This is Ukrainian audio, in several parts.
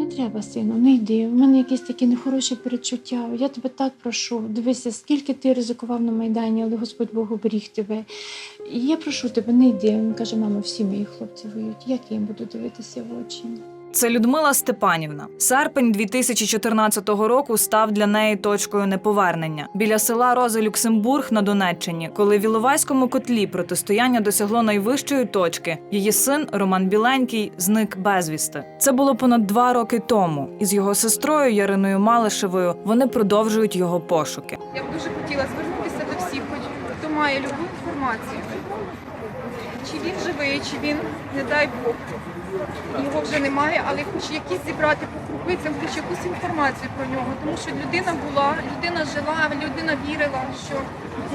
Не треба, сину, не йди. У мене якісь такі нехороші перечуття. Я тебе так прошу. Дивися, скільки ти ризикував на Майдані, але Господь Бог оберіг тебе. І я прошу тебе, не йди. Він каже, мама, всі мої хлопці воюють. Як я їм буду дивитися в очі? Це Людмила Степанівна. Серпень 2014 року став для неї точкою неповернення біля села Рози Люксембург на Донеччині, коли в Іловайському котлі протистояння досягло найвищої точки. Її син Роман Біленький зник безвісти. Це було понад два роки тому. Із його сестрою Яриною Малишевою вони продовжують його пошуки. Я б дуже хотіла звернутися до всіх, хоч хто має любу інформацію. Чи він живий, чи він, не дай Бог, його вже немає, але хоч якісь зібрати по крупицям, хоч якусь інформацію про нього. Тому що людина була, людина жила, людина вірила, що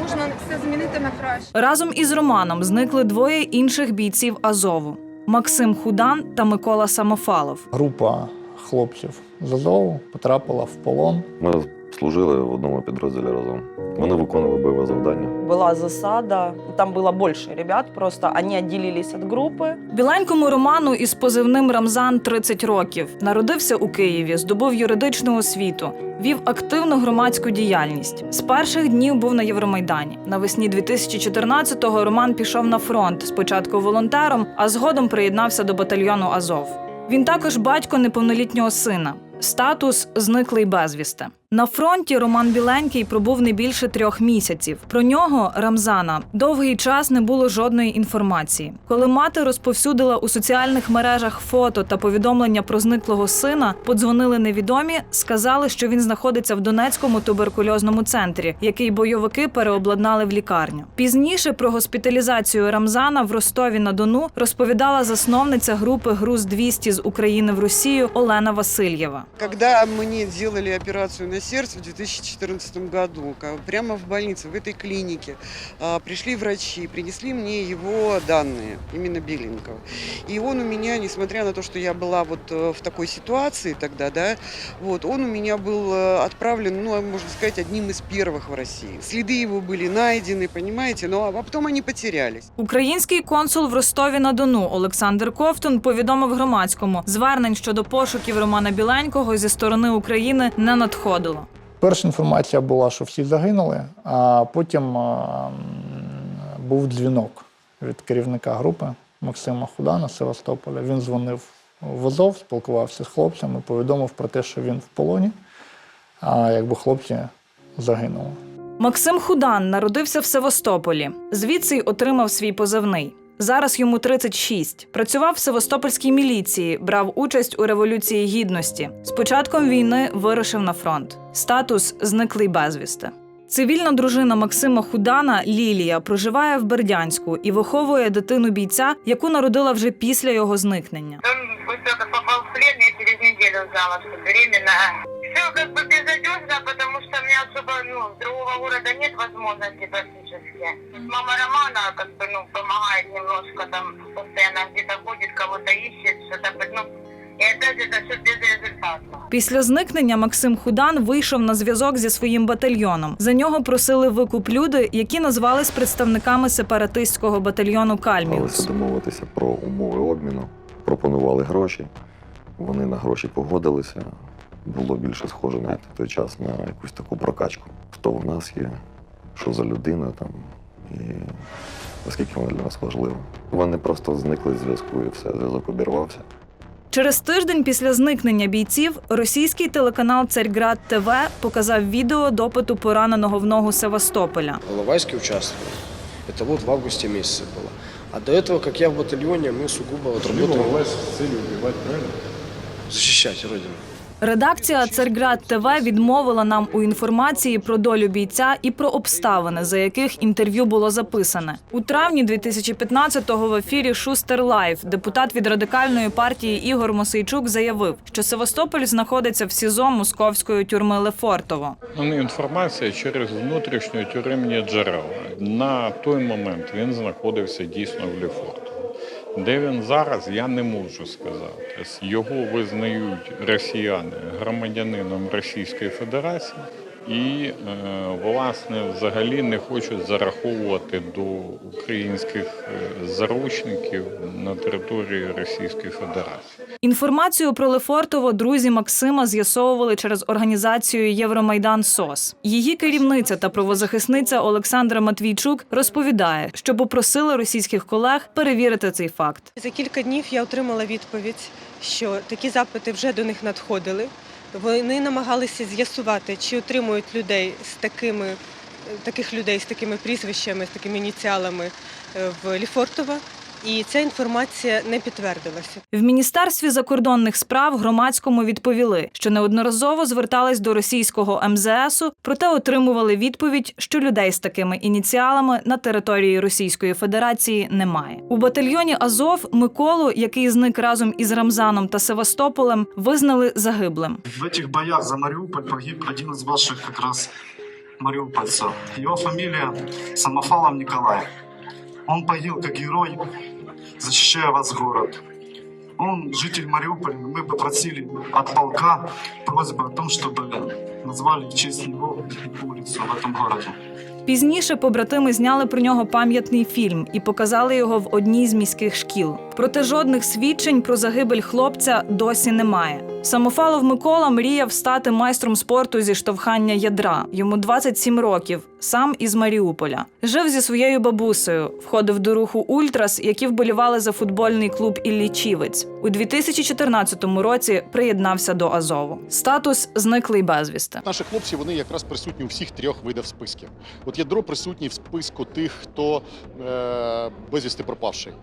можна все змінити на краще. Разом із Романом зникли двоє інших бійців Азову: Максим Худан та Микола Самофалов. Група хлопців з Азову потрапила в полон. Ми служили в одному підрозділі разом. Вони виконували бойове завдання. Была засада, там было больше ребят, просто они отделились от группы. Біленькому Роману із позивним Рамзан 30 років. Народився у Києві, здобув юридичну освіту, вів активну громадську діяльність. З перших днів був на Євромайдані. Навесні 2014-го Роман пішов на фронт. Спочатку волонтером, а згодом приєднався до батальйону Азов. Він також батько неповнолітнього сина. Статус зниклий безвісти. На фронті Роман Біленький пробув не більше трьох місяців. Про нього Рамзана довгий час не було жодної інформації. Коли мати розповсюдила у соціальних мережах фото та повідомлення про зниклого сина, подзвонили невідомі, сказали, що він знаходиться в Донецькому туберкульозному центрі, який бойовики переобладнали в лікарню. Пізніше про госпіталізацію Рамзана в Ростові на Дону розповідала засновниця групи Груз 200 з України в Росію Олена Васильєва. Когда мне делали операцию на сердце в 2014 году, ка- прямо в больнице, в этой клинике, а, пришли врачи, принесли мне его данные, именно Беленького. И он у меня, несмотря на то, что я была вот э, в такой ситуации тогда, да, вот, он у меня был э, отправлен, ну, можно сказать, одним из первых в России. Следы его были найдены, понимаете, но а потом они потерялись. Український консул в Ростові на Дону Олександр Ковтун повідомив громадському звернень щодо пошуків Романа Біленького зі сторони України не надходило. Перша інформація була, що всі загинули, а потім а, був дзвінок від керівника групи Максима Худана з Севастополя. Він дзвонив в Азов, спілкувався з хлопцями, повідомив про те, що він в полоні, а якби хлопці загинули. Максим Худан народився в Севастополі. Звідси й отримав свій позивний. Зараз йому 36. Працював в Севастопольській міліції, брав участь у революції гідності. З початком війни вирушив на фронт. Статус зниклий безвісти. Цивільна дружина Максима Худана Лілія проживає в Бердянську і виховує дитину бійця, яку народила вже після його зникнення. Он быстро попал в плен, я через неделю узнала, что беременна Все как бы безнадежно, потому что у меня особо, ну, другого города нет возможности практически. Мама Романа, как бы, ну, помогает немножко, там, постоянно где-то ходит, кого-то ищет, что-то, ну, и опять это все безрезультатно. Після зникнення Максим Худан вийшов на зв'язок зі своїм батальйоном. За нього просили викуп люди, які назвались представниками сепаратистського батальйону Намагалися Кальміус. домовитися про умови обміну, пропонували гроші. Вони на гроші погодилися. Було більше схоже на той час на якусь таку прокачку. Хто в нас є, що за людина там, і наскільки вона для нас важлива. Вони просто зникли з зв'язку і все, зв'язок обірвався. Через тиждень після зникнення бійців російський телеканал Царьград ТВ показав відео допиту пораненого в ногу Севастополя. Иловайский участвовал. Это вот в августе месяце было. А до этого, как я в батальоне, мы сугубо вот работали... с целью убивать, правильно? Защищать Родину. Редакція Царьград ТВ відмовила нам у інформації про долю бійця і про обставини, за яких інтерв'ю було записане. У травні 2015-го в ефірі Шустер Лайф депутат від радикальної партії Ігор Мосейчук заявив, що Севастополь знаходиться в СІЗО московської тюрми Лефортово. Ну, Інформація через внутрішньо тюремні джерела. На той момент він знаходився дійсно в Лефортово. Де він зараз, я не можу сказати. Його визнають росіяни громадянином Російської Федерації. І е, власне взагалі не хочуть зараховувати до українських е, заручників на території Російської Федерації. Інформацію про Лефортово друзі Максима з'ясовували через організацію Євромайдан СОС. Її керівниця та правозахисниця Олександра Матвійчук розповідає, що попросили російських колег перевірити цей факт. За кілька днів я отримала відповідь, що такі запити вже до них надходили. Вони намагалися з'ясувати, чи отримують людей з такими, таких людей з такими прізвищами, з такими ініціалами е, в Ліфортово. І ця інформація не підтвердилася. В міністерстві закордонних справ громадському відповіли, що неодноразово звертались до російського МЗСу, проте отримували відповідь, що людей з такими ініціалами на території Російської Федерації немає. У батальйоні Азов Миколу, який зник разом із Рамзаном та Севастополем, визнали загиблим. В этих боях за Мариуполь погиб один из ваших как раз мариупольцев. Его фамилия Самофалов Николай. Он погиб как герой, защищая вас город. Он житель Мариуполя. Мы бы просили от полка просьбу о том, чтобы назвали в честь него улицу в этом городе. Пізніше побратими зняли про нього пам'ятний фільм і показали його в одній з міських шкіл. Проте жодних свідчень про загибель хлопця досі немає. Самофалов Микола мріяв стати майстром спорту зі штовхання ядра. Йому 27 років, сам із Маріуполя. Жив зі своєю бабусею, входив до руху Ультрас, які вболівали за футбольний клуб Іллічівець. У 2014 році приєднався до Азову. Статус зниклий безвісти. Наші хлопці вони якраз присутні у всіх трьох видах списків. От ядро присутній в списку тих, хто е, безвісти пропавший.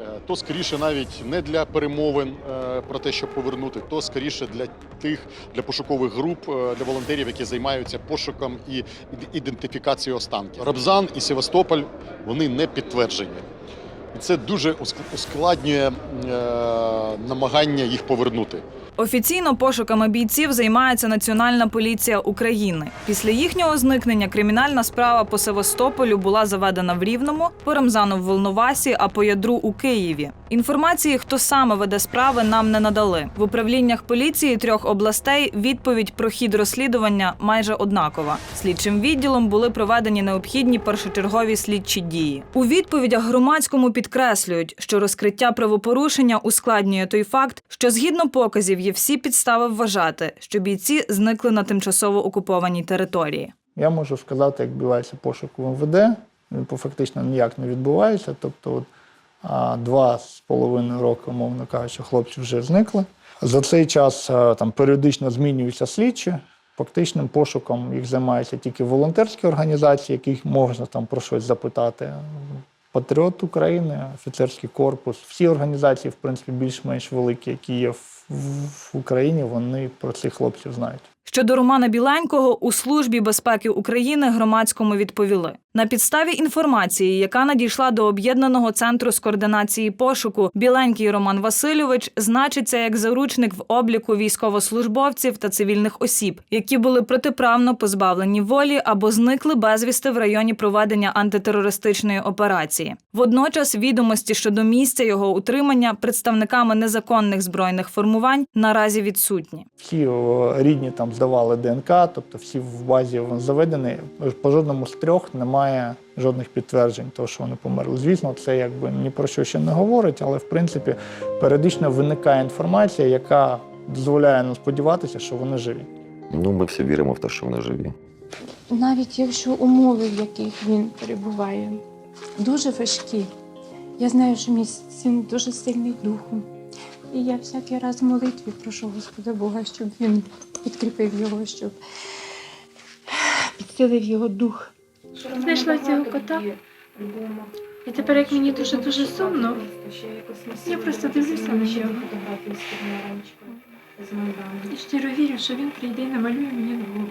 Е, то скоріше навіть не для перемовин е, про те, щоб повернути, то скоріше для тих, для пошукових груп, е, для волонтерів, які займаються пошуком і ідентифікацією останків. Рабзан і Севастополь вони не підтверджені. І це дуже ускладнює е, намагання їх повернути. Офіційно пошуками бійців займається Національна поліція України. Після їхнього зникнення кримінальна справа по Севастополю була заведена в Рівному, по Рамзану в Волновасі, а по ядру у Києві. Інформації, хто саме веде справи, нам не надали. В управліннях поліції трьох областей відповідь про хід розслідування майже однакова. Слідчим відділом були проведені необхідні першочергові слідчі дії. У відповідях громадському підкреслюють, що розкриття правопорушення ускладнює той факт, що згідно показів є всі підстави вважати, що бійці зникли на тимчасово окупованій території. Я можу сказати, як відбувається пошук в МВД. Він фактично ніяк не відбувається. Тобто, от, а, два з половиною роки, умовно кажучи, хлопці вже зникли. За цей час а, там періодично змінюються слідчі. Фактичним пошуком їх займаються тільки волонтерські організації, яких можна там про щось запитати. Патріот України, офіцерський корпус, всі організації, в принципі, більш-менш великі, які є в, в Україні, вони про цих хлопців знають. Щодо Романа Біленького у службі безпеки України громадському відповіли на підставі інформації, яка надійшла до об'єднаного центру з координації пошуку. Біленький Роман Васильович значиться як заручник в обліку військовослужбовців та цивільних осіб, які були протиправно позбавлені волі або зникли безвісти в районі проведення антитерористичної операції. Водночас відомості щодо місця його утримання представниками незаконних збройних формувань наразі відсутні. Всі рідні там здавали ДНК, тобто всі в базі заведені. По жодному з трьох немає жодних підтверджень того, що вони померли. Звісно, це якби ні про що ще не говорить, але в принципі періодично виникає інформація, яка дозволяє нам сподіватися, що вони живі. Ну, ми всі віримо в те, що вони живі. Навіть якщо умови, в яких він перебуває, дуже важкі. Я знаю, що мій син дуже сильний духом. І я всякий раз в молитві прошу Господа Бога, щоб він підкріпив його, щоб підсилив його дух. Знайшла цього кота. І тепер, як мені дуже дуже сумно, я просто дивлюся на нього. І щиро вірю, що він прийде і намалює мені нового.